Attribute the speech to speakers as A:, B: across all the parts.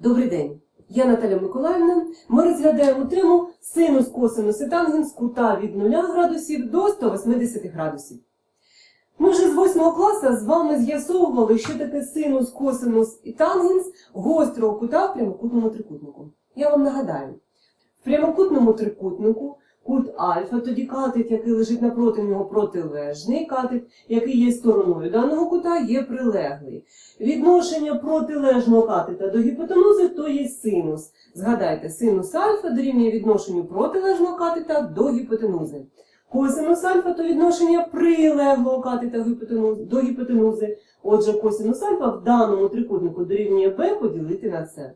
A: Добрий день, я Наталя Миколаївна. Ми розглядаємо тему синус, косинус і тангенс кута від 0 градусів до 180 градусів. Ми вже з 8 класу з вами з'ясовували, що таке синус, косинус і тангенс гострого кута в прямокутному трикутнику. Я вам нагадаю, в прямокутному трикутнику кут альфа, тоді катет, який лежить напроти нього протилежний, катет, який є стороною даного кута, є прилеглий. Відношення протилежного катета до гіпотенузи то є синус. Згадайте, синус альфа дорівнює відношенню протилежного катета до гіпотенузи. Косинус альфа то відношення прилеглого катета до гіпотенузи. Отже, косинус альфа в даному трикутнику дорівнює b поділити на c.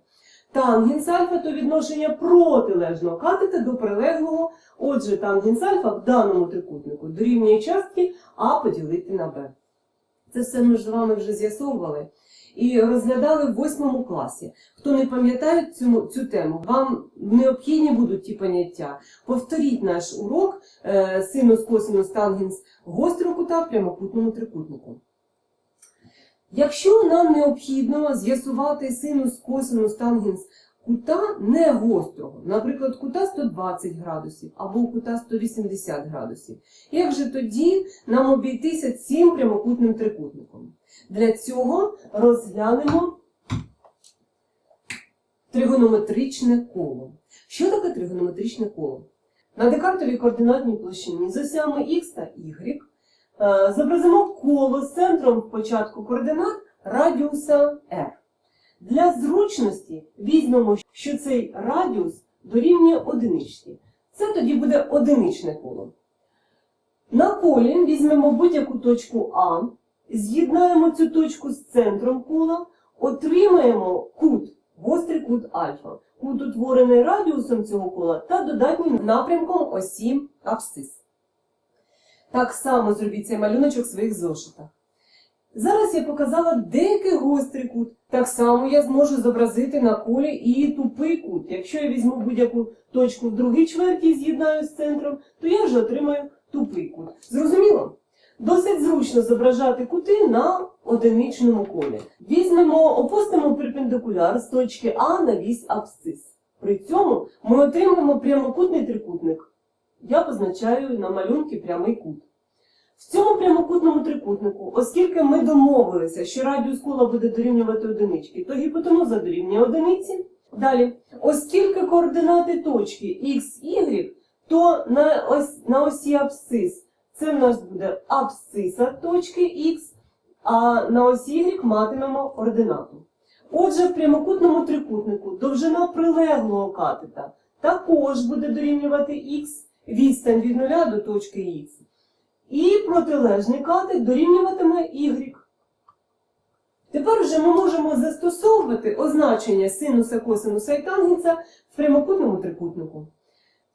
A: Тангенс альфа то відношення протилежного катета до прилеглого. Отже, тангенс альфа в даному трикутнику дорівнює частки а поділити на b. Це все ми з вами вже з'ясовували і розглядали в восьмому класі. Хто не пам'ятає цю, цю тему, вам необхідні будуть ті поняття. Повторіть наш урок е, синус, косинус, тангенс гострого кута в прямокутному трикутнику. Якщо нам необхідно з'ясувати синус, косинус, тангенс кута не гострого, наприклад, кута 120 градусів або кута 180 градусів, як же тоді нам обійтися цим прямокутним трикутником? Для цього розглянемо тригонометричне коло. Що таке тригонометричне коло? На декартовій координатній площині з осями х та y зобразимо коло з центром початку координат радіуса r. Для зручності візьмемо, що цей радіус дорівнює одиничці. Це тоді буде одиничне коло. На колі візьмемо будь-яку точку А, з'єднаємо цю точку з центром кола, отримаємо кут, гострий кут альфа. Кут утворений радіусом цього кола та додатнім напрямком осі абсцис. Так само зробіть цей малюночок в своїх зошитах. Зараз я показала деякий гострий кут. Так само я зможу зобразити на колі і тупий кут. Якщо я візьму будь-яку точку в другій чверті і з'єднаю з центром, то я вже отримаю тупий кут. Зрозуміло? Досить зручно зображати кути на одиничному колі. Візьмемо, опустимо перпендикуляр з точки А на вісь абсцис. При цьому ми отримаємо прямокутний трикутник. Я позначаю на малюнки прямий кут. В цьому прямокутному трикутнику, оскільки ми домовилися, що радіус кола буде дорівнювати одинички, то гіпотенуза дорівнює одиниці. Далі, оскільки координати точки x, y, то на, ось, на осі абсцис це в нас буде абсциса точки x, а на осі y матимемо ординату. Отже, в прямокутному трикутнику довжина прилеглого катета також буде дорівнювати x, відстань від нуля до точки x. І протилежний катет дорівнюватиме y. Тепер вже ми можемо застосовувати означення синуса, косинуса і тангенса в прямокутному трикутнику.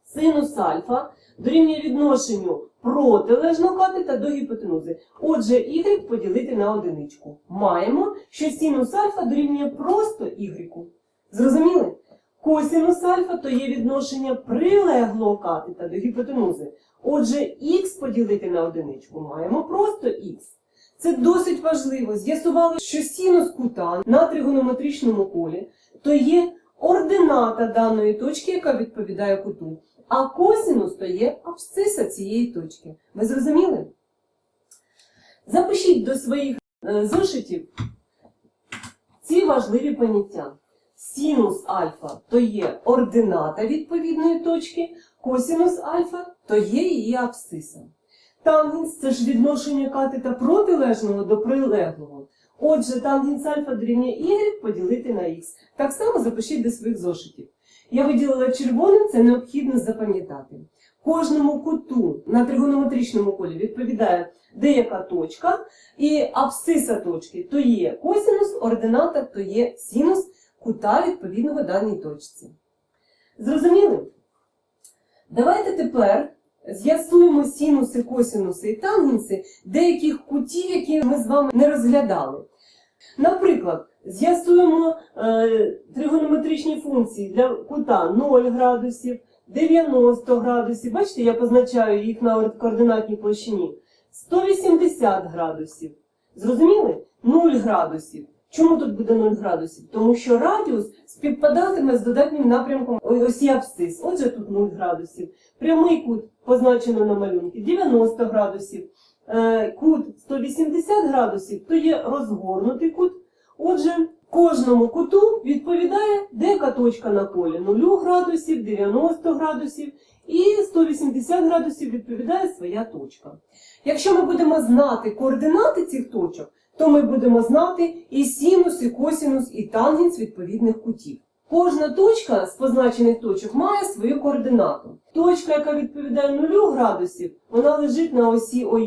A: Синус альфа дорівнює відношенню протилежного катета до гіпотенузи. Отже, y поділити на одиничку. Маємо, що синус альфа дорівнює просто y. Зрозуміли? Косинус альфа то є відношення прилеглого катета до гіпотенузи. Отже, х поділити на одиничку маємо просто х. Це досить важливо. З'ясували, що синус кута на тригонометричному колі то є ордината даної точки, яка відповідає куту. А косинус то є абсциса цієї точки. Ви зрозуміли? Запишіть до своїх е, зошитів ці важливі поняття. Синус альфа то є ордината відповідної точки, косинус альфа то є її абсциса. Тангенс це ж відношення катета протилежного до прилеглого. Отже, тангенс альфа дорівнює y поділити на х. Так само запишіть до своїх зошитів. Я виділила червоним, це необхідно запам'ятати. Кожному куту на тригонометричному колі відповідає деяка точка, і абсциса точки то є косинус, ордината то є синус кута відповідного даній точці. Зрозуміли? Давайте тепер з'ясуємо синуси, косинуси і тангенси деяких кутів, які ми з вами не розглядали. Наприклад, з'ясуємо е, тригонометричні функції для кута 0 градусів, 90 градусів. Бачите, я позначаю їх на координатній площині. 180 градусів. Зрозуміли? 0 градусів. Чому тут буде 0 градусів? Тому що радіус співпадатиме з додатнім напрямком осі абсцис. Отже, тут 0 градусів. Прямий кут позначено на малюнку 90 градусів. Е, Кут 180 градусів, то є розгорнутий кут. Отже, кожному куту відповідає деяка точка на полі 0 градусів, 90 градусів і 180 градусів відповідає своя точка. Якщо ми будемо знати координати цих точок, то ми будемо знати і синус, і косинус, і тангенс відповідних кутів. Кожна точка з позначених точок має свою координату. Точка, яка відповідає 0 градусів, вона лежить на осі ОХ.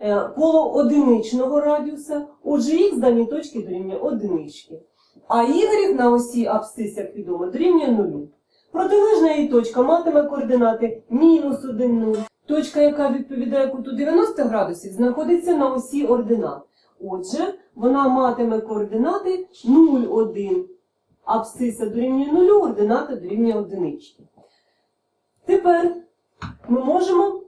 A: Е, Коло одиничного радіуса, отже, х даній точки дорівнює одинички. А y на осі абсцис, як відомо, дорівнює 0. Протилежна її точка матиме координати мінус 1, 0. Точка, яка відповідає куту 90 градусів, знаходиться на осі ординат. Отже, вона матиме координати 0, 1. Абсциса дорівнює 0, ордината дорівнює одинички. Тепер ми можемо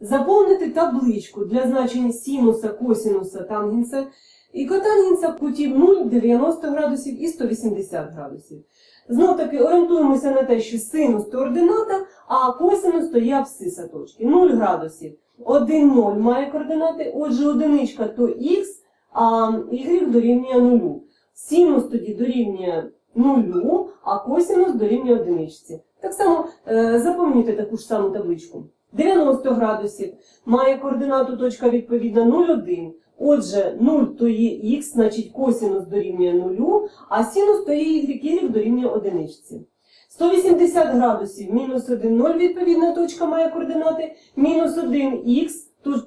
A: заповнити табличку для значень синуса, косинуса, тангенса і котангенса кутів 0, 90 градусів і 180 градусів. Знов таки орієнтуємося на те, що синус то ордината, а косинус то є абсциса точки. 0 градусів. 1, 0 має координати, отже, одиничка то х, а y дорівнює 0. Синус тоді дорівнює 0, а косинус дорівнює одиничці. Так само е, запам'ятайте таку ж саму табличку. 90 градусів має координату точка відповідна 0,1. Отже, 0 то є х, значить косинус дорівнює 0, а синус то є y, дорівнює одиничці. 180 градусів мінус 1, 0 відповідна точка має координати мінус 1х,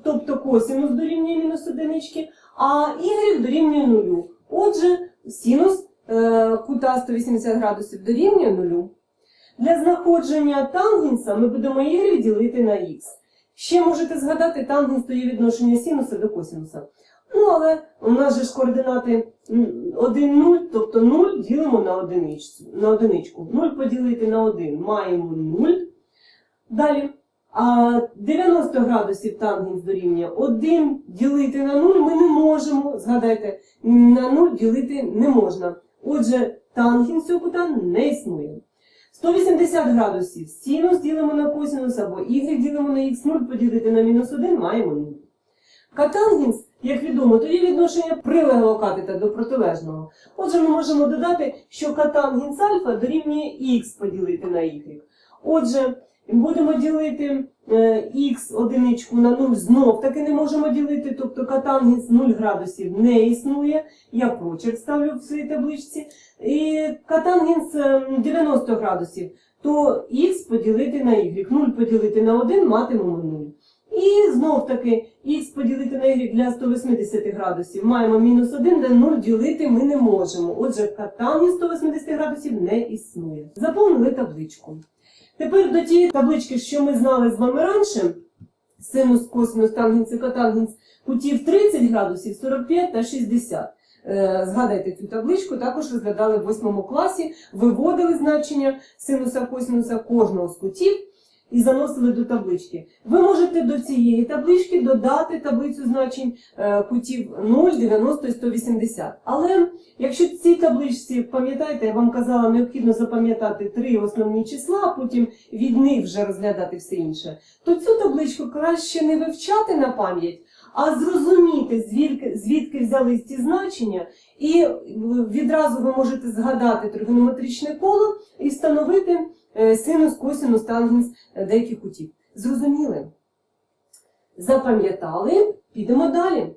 A: тобто косинус дорівнює мінус одинички, а y дорівнює 0. Отже, синус е, кута 180 градусів дорівнює 0. Для знаходження тангенса ми будемо y ділити на х. Ще можете згадати, тангенс то відношення синуса до косинуса. Ну, але у нас же ж координати 1, 0, тобто 0 ділимо на одиничку. На одиничку. 0 поділити на 1 маємо 0. Далі. А 90 градусів тангенс дорівнює 1 ділити на 0 ми не можемо. Згадайте, на 0 ділити не можна. Отже, тангенс цього кута не існує. 180 градусів синус ділимо на косинус або y ділимо на х, 0 поділити на мінус 1 маємо 0. Катангенс, як відомо, то є відношення прилеглого катета до протилежного. Отже, ми можемо додати, що катангенс альфа дорівнює х поділити на y. Отже, будемо ділити е, х одиничку на 0, знов таки не можемо ділити, тобто катангенс 0 градусів не існує. Я прочерк ставлю в своїй табличці. І катангенс е, 90 градусів, то х поділити на y, 0 поділити на 1 матимемо 0. І знов таки х поділити на y для 180 градусів маємо мінус 1, де 0 ділити ми не можемо. Отже, катангенс 180 градусів не існує. Заповнили табличку. Тепер до тієї таблички, що ми знали з вами раніше, синус, косинус, тангенс і котангенс кутів 30 градусів, 45 та 60. Е, Згадайте цю табличку, також розглядали в 8 класі, виводили значення синуса, косинуса кожного з кутів і заносили до таблички. Ви можете до цієї таблички додати таблицю значень е, кутів 0, 90 і 180. Але якщо цій табличці, пам'ятаєте, я вам казала, необхідно запам'ятати три основні числа, а потім від них вже розглядати все інше, то цю табличку краще не вивчати на пам'ять, а зрозуміти, звідки, звідки взялись ці значення, і відразу ви можете згадати тригонометричне коло і встановити е, синус, косинус, тангенс е, деяких кутів. Зрозуміли? Запам'ятали? Підемо далі.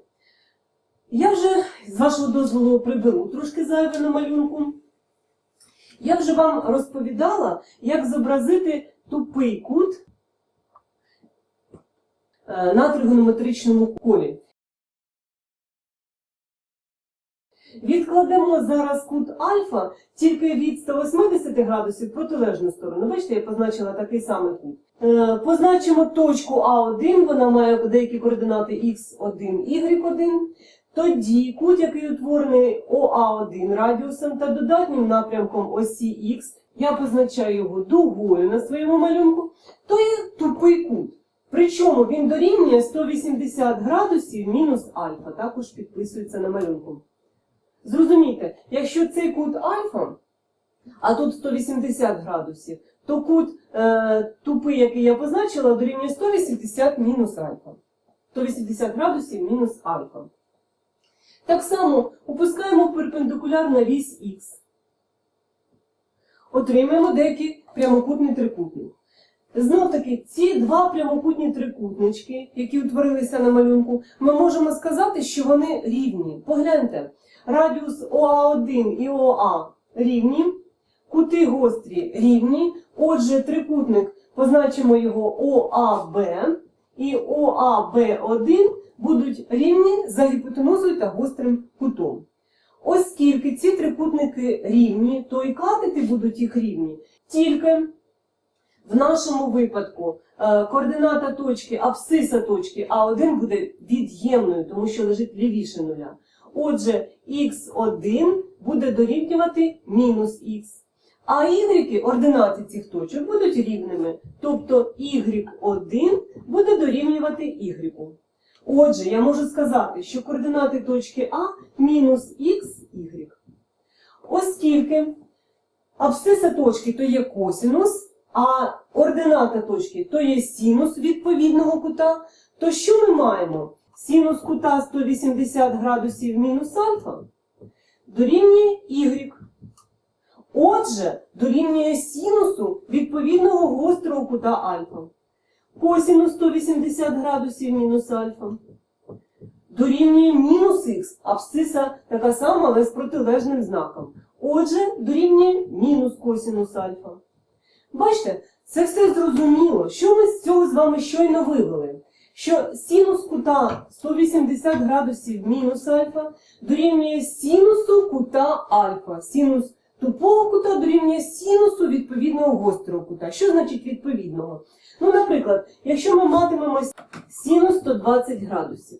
A: Я вже, з вашого дозволу, приберу трошки зайве на малюнку. Я вже вам розповідала, як зобразити тупий кут е, на тригонометричному колі. Відкладемо зараз кут альфа тільки від 180 градусів протилежну сторону. Бачите, я позначила такий самий кут. Е, Позначимо точку А1, вона має деякі координати Х1, Y1. Тоді кут, який утворений ОА1 радіусом та додатнім напрямком осі Х, я позначаю його дугою на своєму малюнку, то є тупий кут. Причому він дорівнює 180 градусів мінус альфа, також підписується на малюнку. Зрозумійте, якщо цей кут альфа, а тут 180 градусів, то кут е, тупий, який я позначила, дорівнює 180 мінус альфа. 180 градусів мінус альфа. Так само опускаємо перпендикуляр на вісь х. Отримаємо деякий прямокутний трикутник. Знов таки, ці два прямокутні трикутнички, які утворилися на малюнку, ми можемо сказати, що вони рівні. Погляньте, радіус ОА1 і ОА рівні, кути гострі рівні. Отже, трикутник позначимо його ОАБ і ОАБ1 будуть рівні за гіпотенузою та гострим кутом. Оскільки ці трикутники рівні, то і катети будуть їх рівні. Тільки в нашому випадку е, координата точки, абсциса точки А1 буде від'ємною, тому що лежить лівіше нуля. Отже, х1 буде дорівнювати мінус х. А y, ординати цих точок, будуть рівними. Тобто y1 буде дорівнювати y. Отже, я можу сказати, що координати точки А мінус y. Оскільки абсциса точки то є косинус, а ордината точки то є синус відповідного кута, то що ми маємо? Синус кута 180 градусів мінус альфа дорівнює y. Отже, дорівнює синусу відповідного гострого кута альфа. Косинус 180 градусів мінус альфа. Дорівнює мінус х, абсциса така сама, але з протилежним знаком. Отже, дорівнює мінус косинус альфа. Бачите, це все зрозуміло. Що ми з цього з вами щойно вивели? Що синус кута 180 градусів мінус альфа дорівнює синусу кута альфа. Синус тупого кута дорівнює синусу відповідного гострого кута. Що значить відповідного? Ну, наприклад, якщо ми матимемо синус 120 градусів,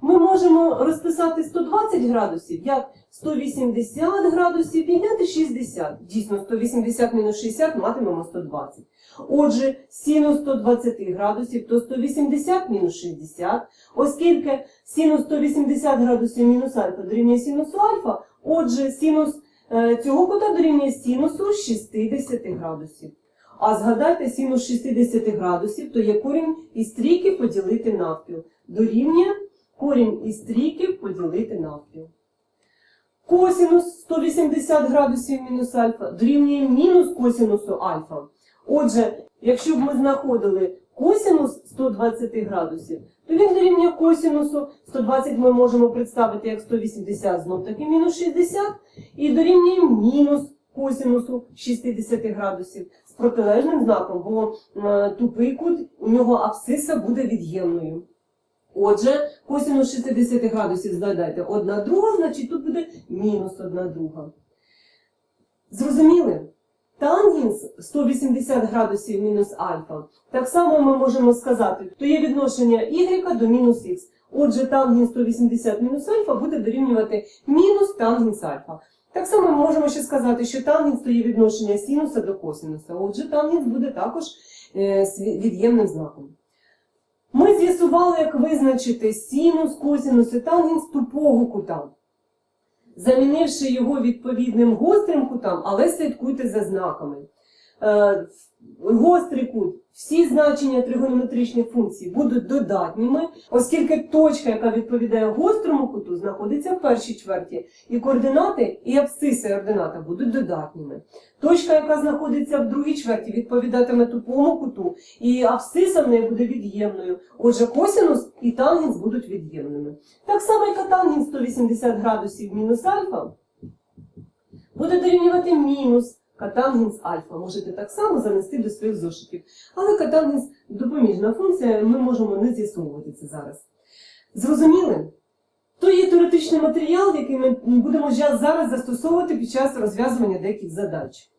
A: ми можемо розписати 120 градусів як 180 градусів підняти 60. Дійсно, 180 мінус 60 матимемо 120. Отже, синус 120 градусів то 180 мінус 60. Оскільки синус 180 градусів мінус альфа дорівнює синусу альфа, отже, синус е, цього кута дорівнює синусу 60 градусів. А згадайте, синус 60 градусів то є корінь із трійки поділити навпіл. Дорівнює корінь із трійки поділити навпіл. Косинус 180 градусів мінус альфа дорівнює мінус косинусу альфа. Отже, якщо б ми знаходили косинус 120 градусів, то він дорівнює косинусу 120 ми можемо представити як 180, знов таки мінус 60, і дорівнює мінус косинусу 60 градусів з протилежним знаком, бо е, тупий кут, у нього абсциса буде від'ємною. Отже, косинус 60 градусів згадайте одна друга, значить тут буде мінус одна друга. Зрозуміли? Тангенс 180 градусів мінус альфа. Так само ми можемо сказати, то є відношення y до мінус х. Отже, тангенс 180 мінус альфа буде дорівнювати мінус тангенс альфа. Так само ми можемо ще сказати, що тангенс то є відношення синуса до косинуса. Отже, тангенс буде також е, від'ємним знаком. Ми з'ясували, як визначити синус, косинус і тангенс тупого кута, замінивши його відповідним гострим кутам, але слідкуйте за знаками. Гострий кут, всі значення тригонометричних функцій будуть додатніми, оскільки точка, яка відповідає гострому куту, знаходиться в першій чверті, і координати, і абсциса і ордината будуть додатніми. Точка, яка знаходиться в другій чверті, відповідатиме тупому куту, і абсциса в неї буде від'ємною. Отже, косинус і тангенс будуть від'ємними. Так само, як тангенс 180 градусів мінус альфа, буде дорівнювати мінус катангенс альфа. Можете так само занести до своїх зошитів. Але катангенс допоміжна функція, ми можемо не з'ясовувати це зараз. Зрозуміли? То є теоретичний матеріал, який ми будемо зараз застосовувати під час розв'язування деяких задач.